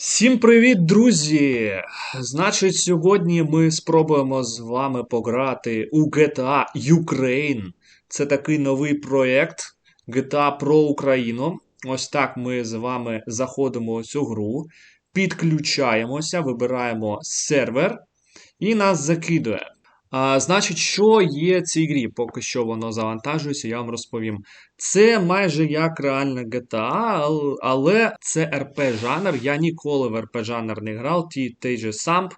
Всім привіт, друзі! Значить, сьогодні ми спробуємо з вами пограти у GTA Ukraine. Це такий новий проєкт GTA про Україну. Ось так ми з вами заходимо у цю гру, підключаємося, вибираємо сервер і нас закидує. А, значить, що є цій грі? Поки що воно завантажується, я вам розповім. Це майже як реальна GTA, але це RP жанр. Я ніколи в RP жанр не грав, ті, той же Самп,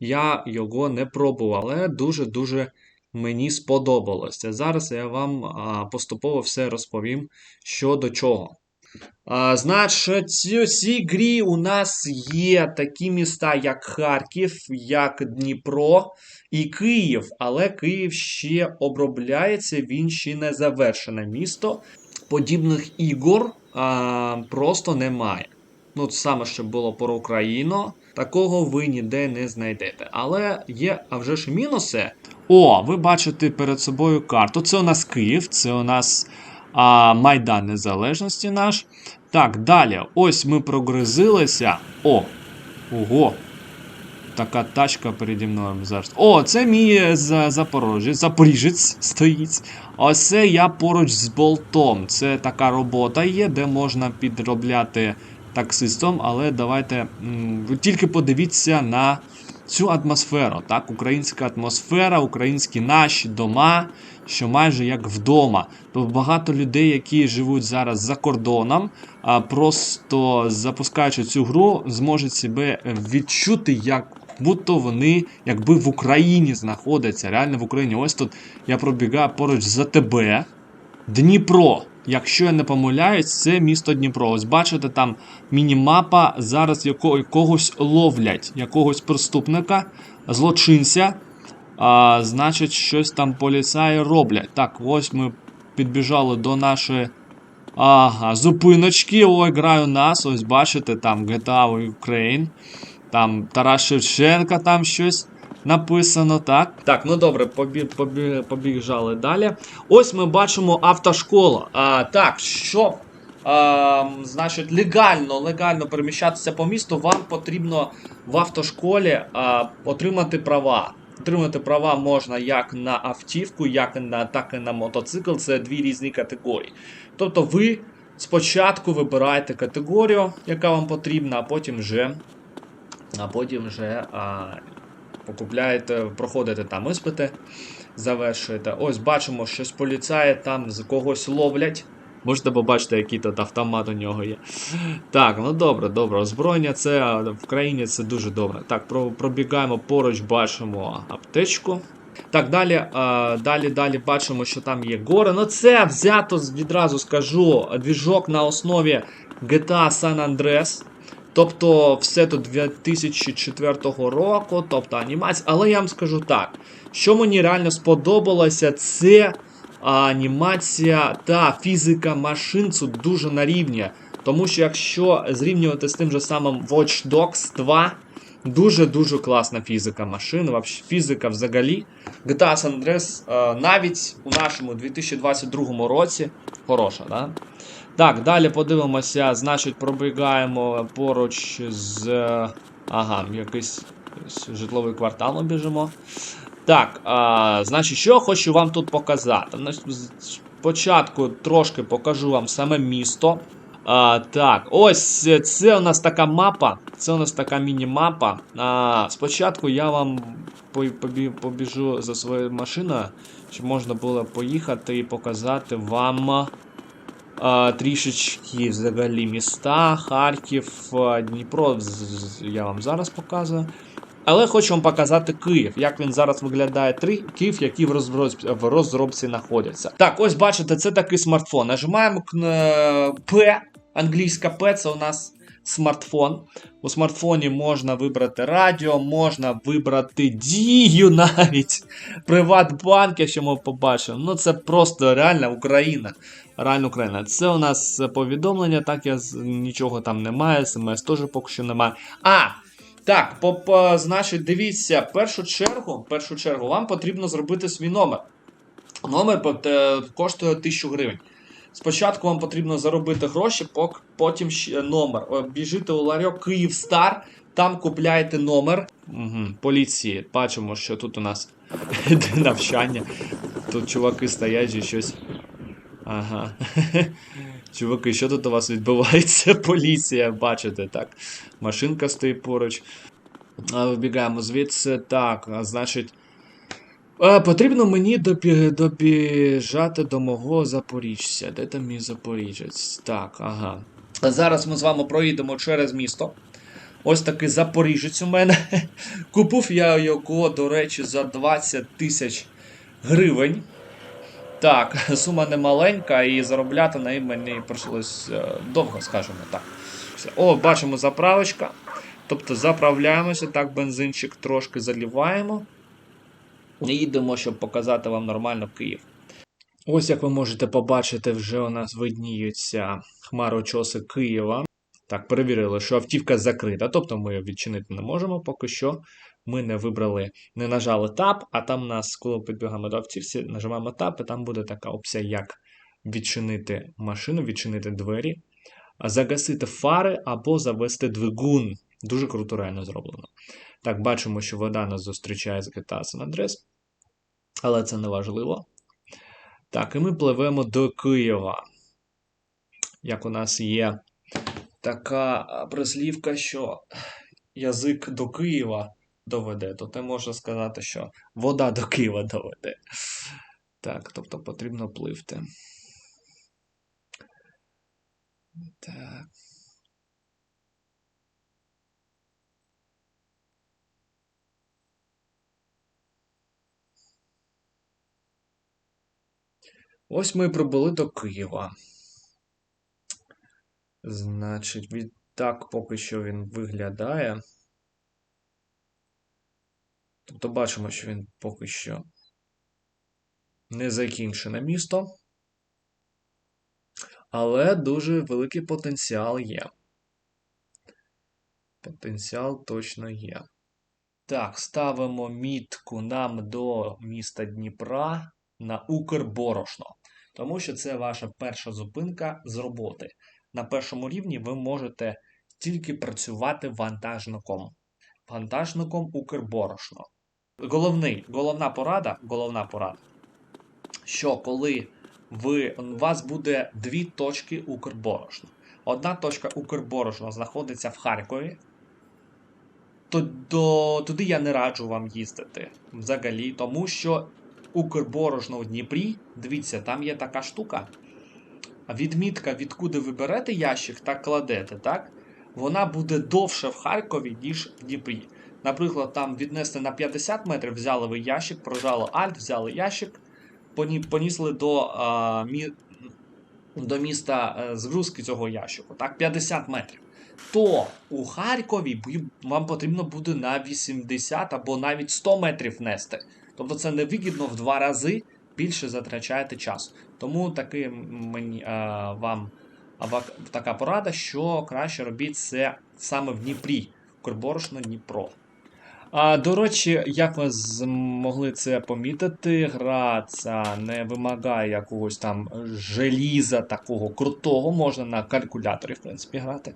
я його не пробував, але дуже-дуже мені сподобалося. Зараз я вам поступово все розповім, що до чого. Значить, у цій грі у нас є такі міста, як Харків, як Дніпро і Київ, але Київ ще обробляється, він ще не завершене місто. Подібних ігор а, просто немає. Ну, саме що було про Україну, такого ви ніде не знайдете. Але є, а вже ж мінуси. О, ви бачите перед собою карту. Це у нас Київ, це у нас а, Майдан Незалежності наш. Так, далі. Ось ми прогрузилися. О! Ого! Така тачка переді мною зараз. О, це мій Запорожець, Запоріжець стоїть. Ось це я поруч з болтом. Це така робота є, де можна підробляти таксистом, але давайте тільки подивіться на цю атмосферу. Так, українська атмосфера, українські наші дома, що майже як вдома. Тобто багато людей, які живуть зараз за кордоном, просто запускаючи цю гру, зможуть себе відчути як. Будто вони якби в Україні знаходяться, реально в Україні. Ось тут я пробігаю поруч за тебе. Дніпро. Якщо я не помиляюсь, це місто Дніпро. Ось бачите, там мінімапа зараз яко, когось ловлять, якогось преступника, злочинця. А, значить, щось там поліцаї роблять. Так, ось ми підбіжали до нашої ага, зупиночки. Ой, граю нас. Ось бачите, там GTA Ukraine. Там Тарас Шевченка, там щось написано, так? Так, ну добре, побі, побі, побіжали далі. Ось ми бачимо автошкола. А, так, що. А, значить, легально, легально переміщатися по місту, вам потрібно в автошколі а, отримати права. Отримати права можна як на автівку, як на, так і на мотоцикл. Це дві різні категорії. Тобто ви спочатку вибираєте категорію, яка вам потрібна, а потім вже, а потім вже а, покупляєте, проходите там іспити, завершуєте. Ось бачимо, що з поліцаї там з когось ловлять. Можете побачити, який тут автомат у нього є. Так, ну добре, добре. Озброєння це в країні це дуже добре. Так, пробігаємо поруч, бачимо аптечку. Так, далі, далі, далі бачимо, що там є гори. Ну це взято відразу скажу. Двіжок на основі GTA San Andreas. Тобто, все тут 2004 року, тобто анімація. Але я вам скажу так, що мені реально сподобалося, це анімація та фізика машин дуже на рівні. Тому що якщо зрівнювати з тим же самим Watch Dogs 2, дуже-дуже класна фізика машин, фізика взагалі. GTA San Andreas е, навіть у нашому 2022 році хороша, да? Так, далі подивимося, значить, пробігаємо поруч з. е, Ага, якийсь житловий квартал біжимо. Так, а, значить, що хочу вам тут показати. Спочатку трошки покажу вам саме місто. А, так, ось е, це у нас така мапа. Це у нас така міні-мапа. А, спочатку я вам побіжу за своєю машиною, щоб можна було поїхати і показати вам а, трішечки взагалі міста, Харків, Дніпро. Я вам зараз показую. Але хочу вам показати Київ, як він зараз виглядає. Три Київ, які в розробці, в розробці знаходяться. Так, ось бачите, це такий смартфон. Нажимаємо П, англійська П, це у нас смартфон. У смартфоні можна вибрати радіо, можна вибрати дію навіть. Приватбанк, якщо ми побачимо. Ну це просто реальна Україна. Реальна Україна. Це у нас повідомлення, так я нічого там немає, смс теж поки що немає. А! Так, значить, дивіться, першу чергу, першу чергу, вам потрібно зробити свій номер. Номер е, коштує 1000 гривень. Спочатку вам потрібно заробити гроші, потім ще номер. Біжите у ларьок Київстар, там купляєте номер. Угу. Поліції. Бачимо, що тут у нас навчання. Тут чуваки стоять і щось. Ага. Чуваки, що тут у вас відбувається? Поліція, бачите, так. Машинка стоїть поруч. Вибігаємо звідси. Так, значить. Потрібно мені добі... добіжати до мого запоріжця. Де там мій запоріжець? Так, ага. Зараз ми з вами проїдемо через місто. Ось такий запоріжець у мене. Купив я його, до речі, за 20 тисяч гривень. Так, сума не маленька, і заробляти на мені прийшлось е, довго, скажімо так. О, бачимо заправочка. Тобто заправляємося, так, бензинчик трошки заліваємо. І їдемо, щоб показати вам нормально Київ. Ось як ви можете побачити, вже у нас видніються хмарочоси Києва. Так, перевірили, що автівка закрита, тобто ми її відчинити не можемо поки що. Ми не вибрали, не нажали Tab, а там у нас, коли підбігаємо до автівці, нажимаємо Tab, і там буде така опція, як відчинити машину, відчинити двері, загасити фари або завести двигун. Дуже круто реально зроблено. Так, бачимо, що вода нас зустрічає з GTA San Andreas, але це не важливо. Так, і ми пливемо до Києва. Як у нас є така прислівка, що язик до Києва доведе, то ти можеш сказати, що вода до Києва доведе. Так, тобто потрібно пливти. Так. Ось ми прибули до Києва. Значить, відтак поки що він виглядає. Тобто бачимо, що він поки що не закінчене місто. Але дуже великий потенціал є. Потенціал точно є. Так, ставимо мітку нам до міста Дніпра на Укрборошно. Тому що це ваша перша зупинка з роботи. На першому рівні ви можете тільки працювати вантажником. Вантажником Укрборошно. Головний, головна порада, головна порада, що коли ви, у вас буде дві точки Укрборошна. Одна точка Укрборошна знаходиться в Харкові, то до, туди я не раджу вам їздити взагалі, тому що Укрборошно у Дніпрі, дивіться, там є така штука. Відмітка, відкуди ви берете ящик та кладете, так? Вона буде довше в Харкові, ніж в Дніпрі. Наприклад, там віднесли на 50 метрів, взяли ви ящик, прожали Alt, взяли ящик, поні- понісли до, а, мі, до міста е, згрузки цього ящику. Так, 50 метрів. То у Харкові вам потрібно буде на 80 або навіть 100 метрів нести. Тобто це невигідно в два рази більше затрачаєте часу. Тому таки мені а, вам а, така порада, що краще робіть це саме в Дніпрі. Укрборошно Дніпро. А, до речі, як ви змогли це помітити, гра ця не вимагає якогось там желіза такого крутого, можна на калькуляторі, в принципі, грати.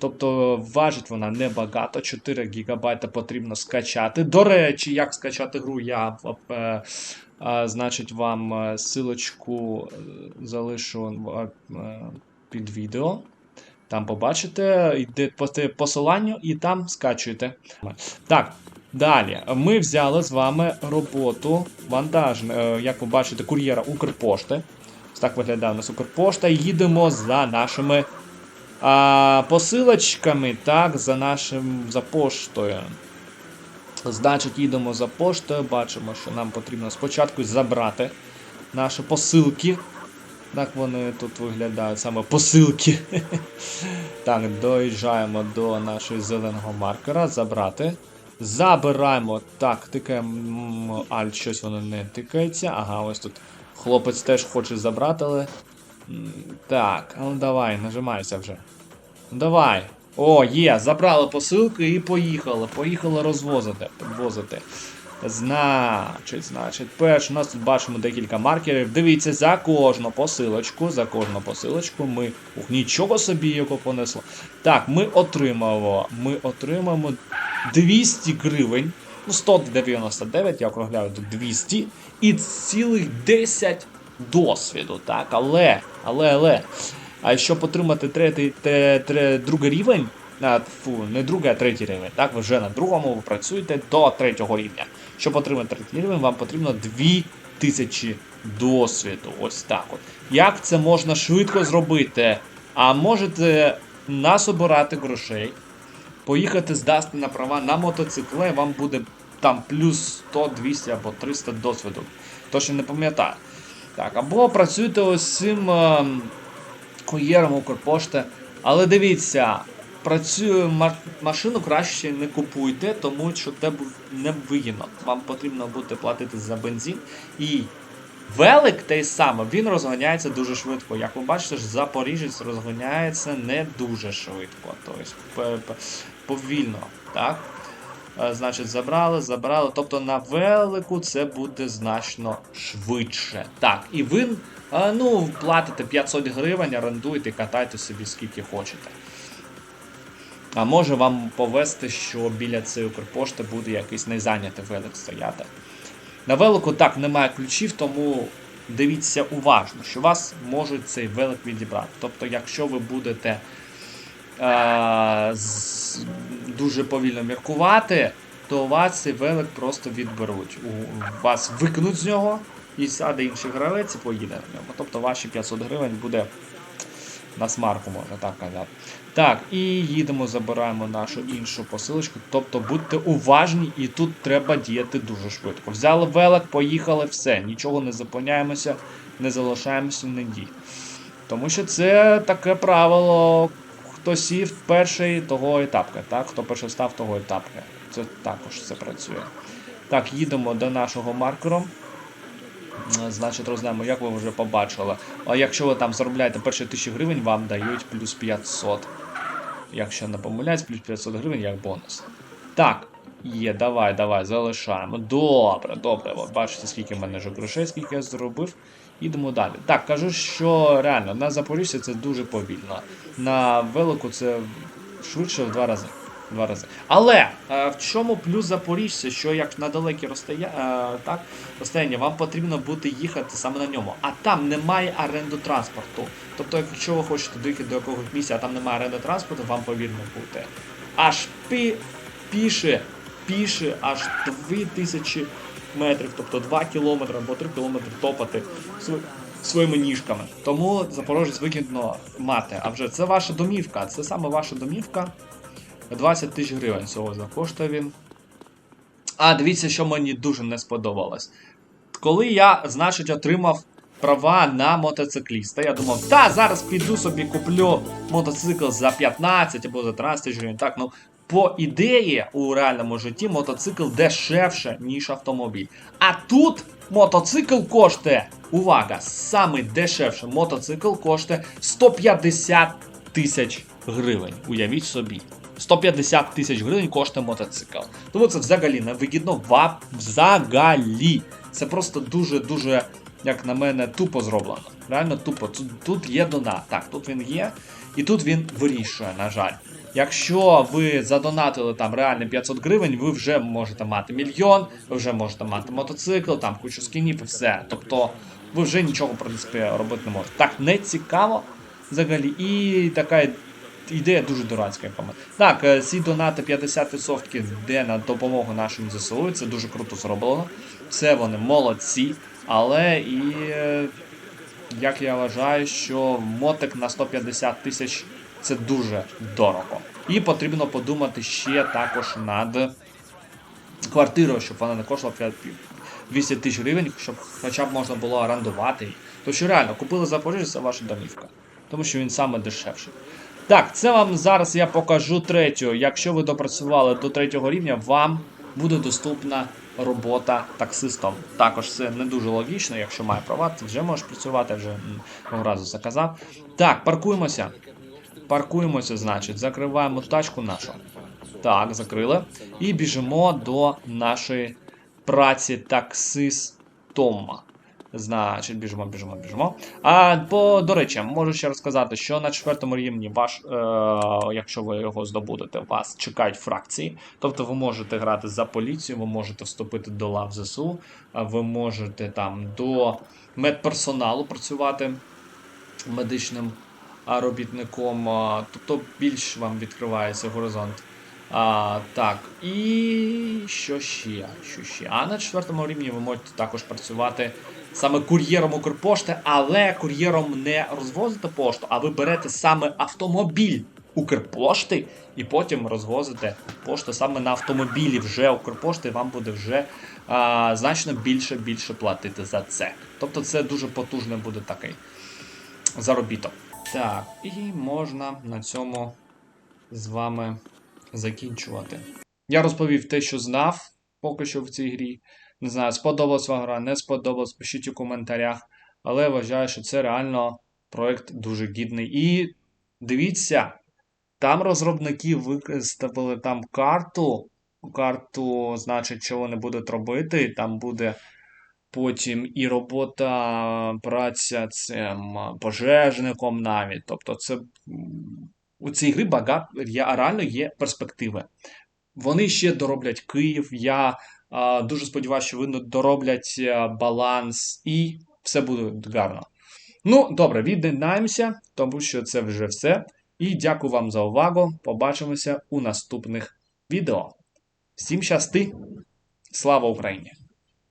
Тобто важить вона небагато, 4 ГБ потрібно скачати. До речі, як скачати гру, я е, е, значить, вам е, силочку е, залишу е, під відео. Там побачите, йде по посиланню і там скачуєте. Так, далі. Ми взяли з вами роботу вантажне, е, як ви бачите, кур'єра Укрпошти. Так виглядає у нас Укрпошта. Їдемо за нашими а, посилочками, так, за нашим за поштою. Значить, їдемо за поштою, бачимо, що нам потрібно спочатку забрати наші посилки. Так вони тут виглядають саме посилки. Так, доїжджаємо до нашого зеленого маркера. Забрати. Забираємо. Так, тикаємо. Альт, щось воно не тикається. Ага, ось тут хлопець теж хоче забрати, але. Так, ну давай, нажимайся вже. Давай. О, є, забрали посилки і поїхали. Поїхали розвозити. Підвозити. Значить, значить, перш у нас тут бачимо декілька маркерів. Дивіться, за кожну посилочку, за кожну посилочку ми. Ух, нічого собі його понесло. Так, ми отримаємо. Ми отримаємо 200 гривень. Ну, 199, я округляю до 200. І цілих 10 досвіду. Так, але, але, але. А щоб отримати третій, те, тре, другий рівень, фу, не другий, а третій рівень. Так, ви вже на другому ви працюєте до третього рівня. Щоб отримати третій рівень, вам потрібно 2000 досвіду. Ось так от. Як це можна швидко зробити? А можете насобирати грошей, поїхати здасти на права на мотоцикле, вам буде там плюс 100, 200 або 300 досвіду. Точно не пам'ятаю. Так, або працюйте ось цим е, кур'єром Укрпошти. Але дивіться, працює машину краще не купуйте, тому що це не вигідно. Вам потрібно буде платити за бензин. І велик той самий, він розганяється дуже швидко. Як ви бачите, Запоріжець розганяється не дуже швидко. Тобто повільно. Так? Е, Значить, забрали, забрали. Тобто на велику це буде значно швидше. Так, і ви е, ну, платите 500 гривень, орендуєте, катайте собі скільки хочете. А може вам повести, що біля цієї Укрпошти буде якийсь незайнятий велик стояти. На велику так немає ключів, тому дивіться уважно, що вас можуть цей велик відібрати. Тобто, якщо ви будете дуже повільно міркувати, то у вас цей велик просто відберуть. У вас викинуть з нього і сяде інший гравець і поїде на ньому. Тобто ваші 500 гривень буде на смарку, можна так казати. Так, і їдемо, забираємо нашу іншу посилочку. Тобто будьте уважні, і тут треба діяти дуже швидко. Взяли велик, поїхали, все, нічого не зупиняємося, не залишаємося в недій. Тому що це таке правило. Хто сів перший, того етапка. Так? Хто перший став, того етапка. Це також це працює. Так, їдемо до нашого маркеру. Значить, розглядаємо, як ви вже побачили. А якщо ви там заробляєте перші 1000 гривень, вам дають плюс 500. Якщо не помиляюсь, плюс 500 гривень як бонус. Так, є, давай, давай, залишаємо. Добре, добре. От бачите, скільки в мене вже грошей, скільки я зробив. Ідемо далі. Так, кажу, що реально на Запоріжжі це дуже повільно. На велику це швидше в два рази. Два рази. Але е, в чому плюс Запоріжжя, що як на далекі розстоя... е, так, розстояння, вам потрібно буде їхати саме на ньому. А там немає оренду транспорту. Тобто, якщо ви хочете доїхати до якогось місця, а там немає оренди транспорту, вам повільно буде. Аж пі... піше, піше аж 2000 метрів, тобто 2 кілометри або 3 кілометри топати своїми ніжками. Тому Запорожець вигідно мати. А вже це ваша домівка, це саме ваша домівка. 20 тисяч гривень цього коштує він. А, дивіться, що мені дуже не сподобалось. Коли я, значить, отримав права на мотоцикліста, я думав, та зараз піду собі куплю мотоцикл за 15 або за 13 тисяч гривень. Так, ну по ідеї у реальному житті мотоцикл дешевше, ніж автомобіль. А тут мотоцикл коштує, увага, самий дешевший мотоцикл коштує 150 тисяч гривень. Уявіть собі. 150 тисяч гривень коштує мотоцикл. Тому це взагалі не вигідно взагалі. Це просто дуже-дуже, як на мене, тупо зроблено. Реально тупо. Тут, тут є донат. Так, тут він є. І тут він вирішує, на жаль. Якщо ви задонатили там реально 500 гривень, ви вже можете мати мільйон, ви вже можете мати мотоцикл, там кучу скінів і все. Тобто ви вже нічого, в принципі, робити не можете. Так, не цікаво взагалі. І така ідея дуже дурацька, як мене. Так, е, ці донати 50% йде на допомогу нашим ЗСУ. Це дуже круто зроблено. Це вони молодці. Але і е, як я вважаю, що мотик на 150 тисяч це дуже дорого. І потрібно подумати ще також над квартирою, щоб вона не коштувала 5 200 тисяч гривень, щоб хоча б можна було орендувати. Тому що реально купили Запоріжжя, це ваша домівка. Тому що він саме дешевший. Так, це вам зараз я покажу третю. Якщо ви допрацювали до третього рівня, вам буде доступна робота таксистом. Також це не дуже логічно, якщо має права, ти вже можеш працювати, вже м, одного разу заказав. Так, паркуємося. Паркуємося, значить, закриваємо тачку нашу. Так, закрили. І біжимо до нашої праці таксистом. Значить, біжимо, біжимо, біжимо. А по до речі, можу ще розказати, що на четвертому рівні ваш, е, якщо ви його здобудете, вас чекають фракції. Тобто ви можете грати за поліцію, ви можете вступити до лав ЗСУ, ви можете там до медперсоналу працювати медичним робітником. а, Тобто більш вам відкривається горизонт. А, так, і що ще? Що ще? А на четвертому рівні ви можете також працювати саме кур'єром Укрпошти, але кур'єром не розвозите пошту, а ви берете саме автомобіль Укрпошти і потім розвозите пошту саме на автомобілі вже Укрпошти, вам буде вже а, значно більше більше платити за це. Тобто це дуже потужний буде такий заробіток. Так, і можна на цьому з вами закінчувати. Я розповів те, що знав поки що в цій грі. Не знаю, сподобалась вам гра, не сподобалась, пишіть у коментарях. Але вважаю, що це реально проект дуже гідний. І дивіться, там розробники виставили там карту. Карту, значить, що вони будуть робити. Там буде потім і робота, праця цим пожежником навіть. Тобто, це у цій грі багато реально є перспективи. Вони ще дороблять Київ. Я а, дуже сподіваюся, що вони дороблять баланс і все буде гарно. Ну, добре, від'єднаємося, тому що це вже все. І дякую вам за увагу. Побачимося у наступних відео. Всім щасти! Слава Україні!